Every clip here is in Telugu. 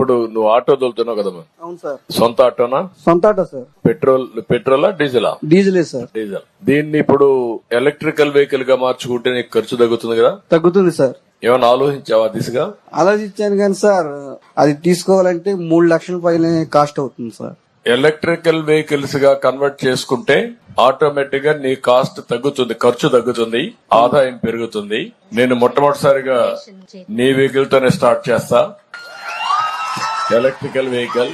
ఇప్పుడు నువ్వు ఆటో తోలుతున్నావు కదమ్మా అవును సార్. సొంత ఆటోనా? సొంత ఆటో సార్. పెట్రోల్ పెట్రోలా డీజిలా? డీజిలే సార్. డీజిల్. దీన్ని ఇప్పుడు ఎలక్ట్రికల్ వెహికల్గా మార్చుకుంటే నీకు ఖర్చు తగ్గుతుంది కదా? తగ్గుతుంది సార్. ఏమైనా ఆలోచించావా దిశగా? ఆలోచించాను కానీ సార్ అది తీసుకోవాలంటే మూడు లక్షల పైన కాస్ట్ అవుతుంది సార్. ఎలక్ట్రికల్ వెహికల్స్గా కన్వర్ట్ చేసుకుంటే ఆటోమేటిక్గా నీ కాస్ట్ తగ్గుతుంది ఖర్చు తగ్గుతుంది ఆదాయం పెరుగుతుంది. నేను మొట్టమొదటిసారిగా నీ వెహికల్ తోనే స్టార్ట్ చేస్తా. Electrical vehicle.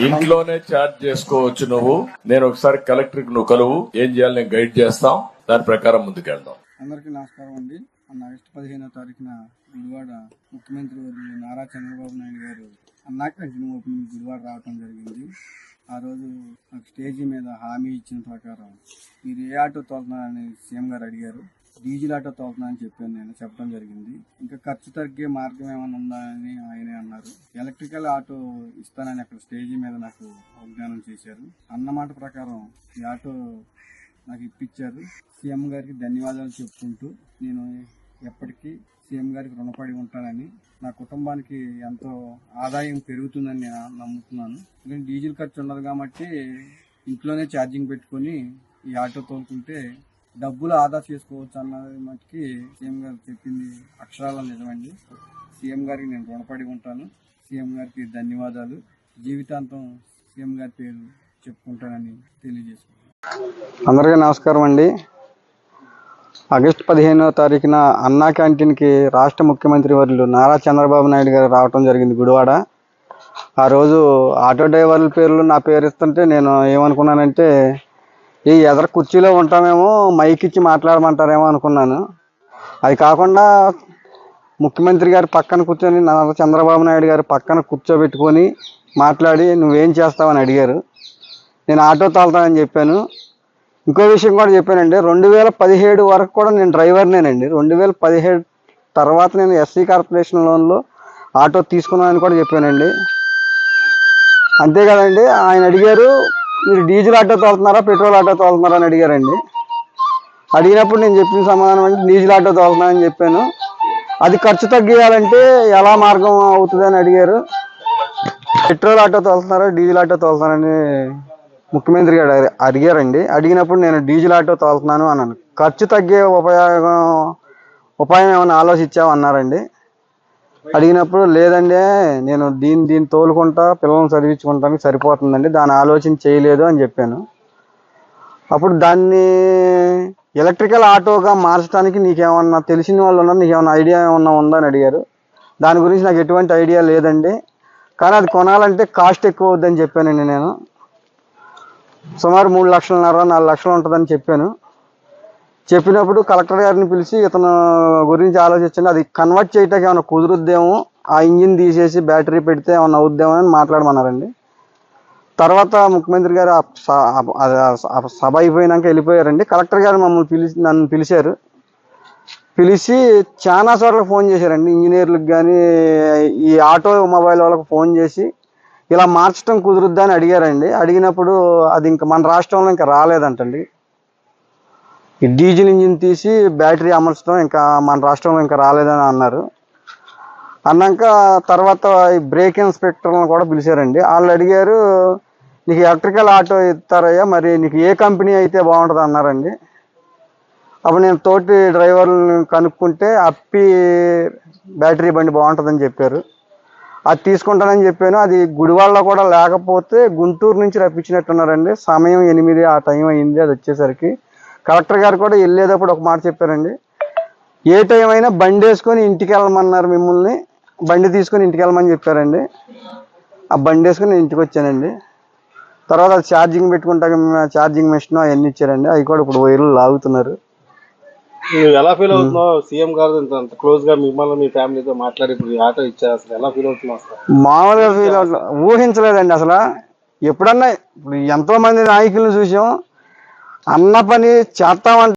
ఇంట్లోనే ఛార్జ్ చేసుకోవచ్చు నువ్వు. నేను ఒకసారి కలెక్టర్ నువ్వు కలువు. ఏం చేయాలి? నేను గైడ్ చేస్తాం. దాని ప్రకారం ముందుకెళ్దాం. అందరికీ నమస్కారం అండి. మొన్న ఆగస్టు పదిహేనో తారీఖున గుడివాడ ముఖ్యమంత్రి నారా చంద్రబాబు నాయుడు గారు అన్నా క్యాంటీన్ ఓపెనింగ్ గుడివాడ రావడం జరిగింది. ఆ రోజు నాకు స్టేజీ మీద హామీ ఇచ్చిన ప్రకారం మీరు ఏ ఆటో తోలుతున్నారని సీఎం గారు అడిగారు. డీజిల్ ఆటో తోలుతున్నా అని చెప్పాను నేను చెప్పడం జరిగింది. ఇంకా ఖర్చు తగ్గే మార్గం ఏమైనా ఉందా అని ఆయనే అన్నారు. ఎలక్ట్రికల్ ఆటో ఇస్తానని అక్కడ స్టేజీ మీద నాకు అవజ్ఞానం చేశారు. అన్నమాట ప్రకారం ఈ ఆటో నాకు ఇప్పించారు. సీఎం గారికి ధన్యవాదాలు చెప్పుకుంటూ నేను ఎప్పటికీ సీఎం గారికి రుణపడి ఉంటానని నా కుటుంబానికి ఎంతో ఆదాయం పెరుగుతుందని నేను నమ్ముతున్నాను. ఎందుకంటే డీజిల్ ఖర్చు ఉండదు కాబట్టి ఇంట్లోనే ఛార్జింగ్ పెట్టుకొని ఈ ఆటో తోలుకుంటే డబ్బులు ఆదా చేసుకోవచ్చు అన్నది మటుకి సీఎం గారు చెప్పింది అక్షరాల నిజమండి. సీఎం గారికి నేను రుణపడి ఉంటాను. సీఎం గారికి ధన్యవాదాలు. జీవితాంతం సీఎం గారి పేరు చెప్పుకుంటానని తెలియజేసుకుంటాను అందరికీ నమస్కారం అండి. ఆగస్టు పదిహేనో తారీఖున అన్నా క్యాంటీన్కి రాష్ట్ర ముఖ్యమంత్రి వర్యులు నారా చంద్రబాబు నాయుడు గారు రావటం జరిగింది గుడివాడ. ఆ రోజు ఆటో డ్రైవర్ల పేర్లు నా పేరు ఇస్తుంటే నేను ఏమనుకున్నానంటే ఈ ఎదర కుర్చీలో ఉంటామేమో మైక్ ఇచ్చి మాట్లాడమంటారేమో అనుకున్నాను. అది కాకుండా ముఖ్యమంత్రి గారి పక్కన కూర్చొని నారా చంద్రబాబు నాయుడు గారి పక్కన కూర్చోబెట్టుకొని మాట్లాడి నువ్వేం చేస్తావని అడిగారు. నేను ఆటో తాళతానని చెప్పాను. ఇంకో విషయం కూడా చెప్పానండి. రెండు వేల పదిహేడు వరకు కూడా నేను డ్రైవర్నేనండి. రెండు వేల పదిహేడు తర్వాత నేను ఎస్సీ కార్పొరేషన్ లోన్లో ఆటో తీసుకున్నానని కూడా చెప్పానండి. అంతే కదండి. ఆయన అడిగారు మీరు డీజిల్ ఆటో తోలుతున్నారా పెట్రోల్ ఆటో తోలుతున్నారా అని అడిగారండి. అడిగినప్పుడు నేను చెప్పిన సమాధానం అంటే డీజిల్ ఆటో తోలుతున్నానని చెప్పాను. అది ఖర్చు తగ్గియాలంటే ఎలా మార్గం అవుతుంది అని అడిగారు. పెట్రోల్ ఆటో తోలుతున్నారా డీజిల్ ఆటో తోలుతున్నారని ముఖ్యమంత్రి గారు అడిగారండి. అడిగినప్పుడు నేను డీజిల్ ఆటో తోలుతున్నాను అన్నాను. ఖర్చు తగ్గే ఉపయోగం ఉపాయం ఏమైనా ఆలోచించావు అన్నారండి. అడిగినప్పుడు లేదండి నేను దీన్ని దీన్ని తోలుకుంటా పిల్లల్ని చదివించుకుంటానికి సరిపోతుందండి దాని ఆలోచన చేయలేదు అని చెప్పాను. అప్పుడు దాన్ని ఎలక్ట్రికల్ ఆటోగా మార్చడానికి నీకేమన్నా తెలిసిన వాళ్ళు ఉన్నారు? నీకేమన్నా ఐడియా ఏమన్నా ఉందా అని అడిగారు. దాని గురించి నాకు ఎటువంటి ఐడియా లేదండి. కానీ అది కొనాలంటే కాస్ట్ ఎక్కువ అవుద్దని చెప్పానండి నేను. సుమారు మూడు లక్షలన్నర నాలుగు లక్షలు ఉంటుందని చెప్పాను. చెప్పినప్పుడు కలెక్టర్ గారిని పిలిచి ఇతను గురించి ఆలోచించండి అది కన్వర్ట్ చేయటానికి ఏమైనా కుదురుద్దేమో ఆ ఇంజిన్ తీసేసి బ్యాటరీ పెడితే ఏమైనా అవుద్దేమో అని మాట్లాడమన్నారండి. తర్వాత ముఖ్యమంత్రి గారు ఆ సభ అయిపోయినాక వెళ్ళిపోయారండి. కలెక్టర్ గారు మమ్మల్ని పిలిచి నన్ను పిలిచారు. పిలిచి చాలా చోట్ల ఫోన్ చేశారండి. ఇంజనీర్లకు కానీ ఈ ఆటో మొబైల్ వాళ్ళకు ఫోన్ చేసి ఇలా మార్చడం కుదురుద్దా అని అడిగారండి. అడిగినప్పుడు అది ఇంకా మన రాష్ట్రంలో ఇంకా రాలేదంటండి. ఈ డీజిల్ ఇంజిన్ తీసి బ్యాటరీ అమర్చడం ఇంకా మన రాష్ట్రంలో ఇంకా రాలేదని అన్నారు. అన్నాక తర్వాత ఈ బ్రేక్ ఇన్స్పెక్టర్లను కూడా పిలిచారండి. వాళ్ళు అడిగారు నీకు ఎలక్ట్రికల్ ఆటో ఇస్తారయ్యా మరి నీకు ఏ కంపెనీ అయితే బాగుంటుంది? అన్నారండి. అప్పుడు నేను తోటి డ్రైవర్లను కనుక్కుంటే అప్పి బ్యాటరీ బండి బాగుంటుందని చెప్పారు. అది తీసుకుంటానని చెప్పాను. అది గుడివాడలో కూడా లేకపోతే గుంటూరు నుంచి రప్పించినట్టున్నారండి. సమయం ఎనిమిది ఆ టైం అయింది అది వచ్చేసరికి. కలెక్టర్ గారు కూడా వెళ్ళేటప్పుడు ఒక మాట చెప్పారండి. ఏ టైం అయినా బండి వేసుకొని ఇంటికి వెళ్ళమన్నారు మిమ్మల్ని బండి తీసుకొని ఇంటికి వెళ్ళమని చెప్పారండి. ఆ బండి వేసుకొని నేను ఇంటికి వచ్చానండి. తర్వాత అది ఛార్జింగ్ పెట్టుకుంటాక ఛార్జింగ్ మెషిన్ అవన్నీ ఇచ్చారండి. అవి కూడా ఇప్పుడు వైర్లు లాగుతున్నారు. నువ్వు ఎలా ఫీల్ అవుతున్నావు? సీఎం గారు అంత క్లోజ్గా మిమ్మల్ని మీ ఫ్యామిలీతో మాట్లాడి ఇప్పుడు ఆటో ఇచ్చారు అసలు. ఎలా ఫీల్ అవుతున్నావు మామూలుగా ఫీల్ అవ్వట్లే ఊహించలేదండి అసలు. ఎప్పుడన్నా ఇప్పుడు ఎంతో మంది నాయకులను చూసాం. అన్న పని చేస్తామంటే